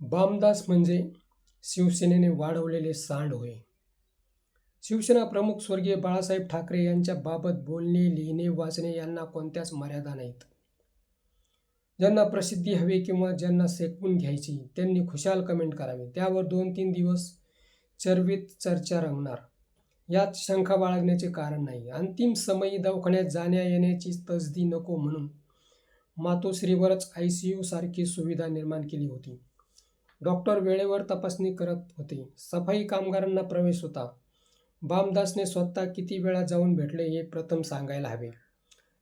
बामदास म्हणजे शिवसेनेने वाढवलेले सांड होय शिवसेना प्रमुख स्वर्गीय बाळासाहेब ठाकरे यांच्याबाबत बोलणे लिहिणे वाचणे यांना कोणत्याच मर्यादा नाहीत. ज्यांना प्रसिद्धी हवी किंवा ज्यांना सेकवून घ्यायची त्यांनी खुशाल कमेंट करावी. त्यावर दोन तीन दिवस चर्वित चर्चा रंगणार. यात शंका बाळगण्याचे कारण नाही. अंतिम समयी दवाखान्यात जाण्या येण्याची तसदी नको म्हणून मातोश्रीवरच आय सी यू सारखी सुविधा निर्माण केली होती. डॉक्टर वेळेवर तपासणी करत होते. सफाई कामगारांना प्रवेश होता. बामदासने स्वतः किती वेळा जाऊन भेटले हे प्रथम सांगायला हवे.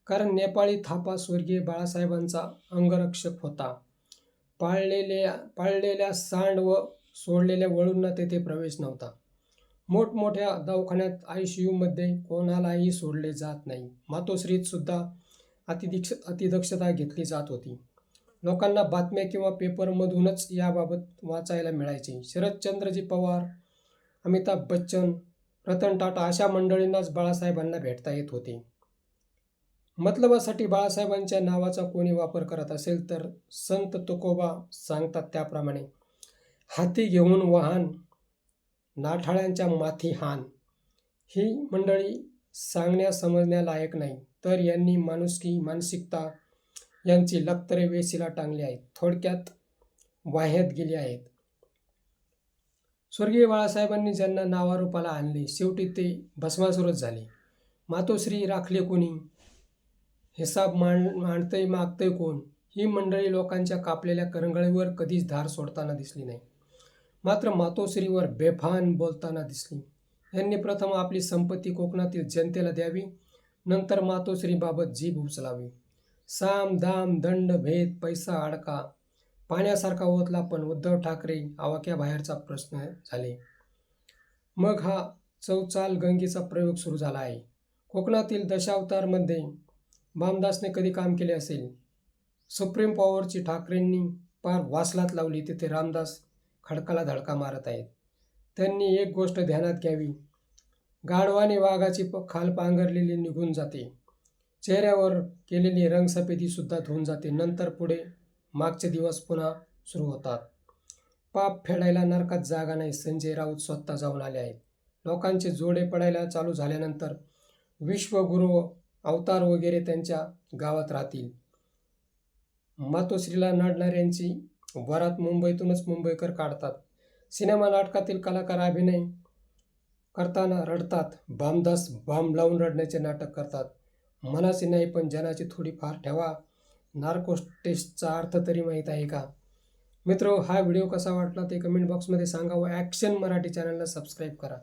कारण नेपाळी थापा स्वर्गीय बाळासाहेबांचा अंगरक्षक होता. पाळलेल्या पाळलेल्या सांड व सोडलेल्या वळूंना तेथे प्रवेश नव्हता. मोठमोठ्या दवाखान्यात आय सी यूमध्ये कोणालाही सोडले जात नाही. मातोश्रीत सुद्धा अतिदीक्ष अतिदक्षता घेतली जात होती. लोकांना बातम्या किंवा पेपरमधूनच याबाबत वाचायला मिळायचे. शरदचंद्रजी पवार अमिताभ बच्चन रतन टाटा अशा मंडळींनाच बाळासाहेबांना भेटता येत होते. मतलबासाठी बाळासाहेबांच्या नावाचा कोणी वापर करत असेल तर संत तुकोबा सांगतात त्याप्रमाणे हाती घेऊन वाहन नाठाळ्यांच्या माथी हान. ही मंडळी सांगण्या समजण्यालायक नाही तर यांनी माणुसकी मानसिकता यांची लक्तरे वेशीला टांगली आहेत. थोडक्यात वाह्यात गेली आहेत. स्वर्गीय बाळासाहेबांनी ज्यांना नावारूपाला आणले शेवटी ते भस्मासुरच झाले. मातोश्री राखले कोणी? हिसाब मांड मांडतंय मागतंय कोण? ही मंडळी लोकांच्या कापलेल्या करंगळीवर कधीच धार सोडताना दिसली नाही. मात्र मातोश्रीवर बेफान बोलताना दिसली. यांनी प्रथम आपली संपत्ती कोकणातील जनतेला द्यावी नंतर मातोश्रीबाबत जीभ उचलावी. साम दाम दंड भेद पैसा अडका. पाण्यासारखा ओतला पण उद्धव ठाकरे आवाक्याबाहेरचा प्रश्न झाले. मग हा चौचाल गंगेचा प्रयोग सुरू झाला आहे. कोकणातील दशावतारमध्ये बामदासने कधी काम केले असेल? सुप्रीम पॉवरची ठाकरेंनी पार वासलात लावली तिथे रामदास खडकाला धडका मारत आहेत. त्यांनी एक गोष्ट ध्यानात घ्यावी. गाढवाने वाघाची प खाल पांघरलेली निघून जाते. चेहऱ्यावर केलेली रंगसफेदी सुद्धा धुवून जाते. नंतर पुढे मागचे दिवस पुन्हा सुरू होतात. पाप फेडायला नरकात जागा नाही. संजय राऊत स्वतः जाऊन आले आहेत. लोकांचे जोडे पडायला चालू झाल्यानंतर विश्वगुरु अवतार वगैरे त्यांच्या गावात राहतील. मातोश्रीला नडणाऱ्यांची वरात मुंबईतूनच मुंबईकर काढतात. सिनेमा नाटकातील कलाकार अभिनय करताना रडतात. बामदास बाम लावून रडण्याचे नाटक करतात. मनाची नाही पण जनाची थोडीफार ठेवा. नार्कोस टेस्टचा अर्थ तरी माहीत आहे का? मित्र हा व्हिडिओ कसा वाटला ते कमेंट बॉक्समध्ये सांगा व ॲक्शन मराठी चॅनलला सबस्क्राईब करा.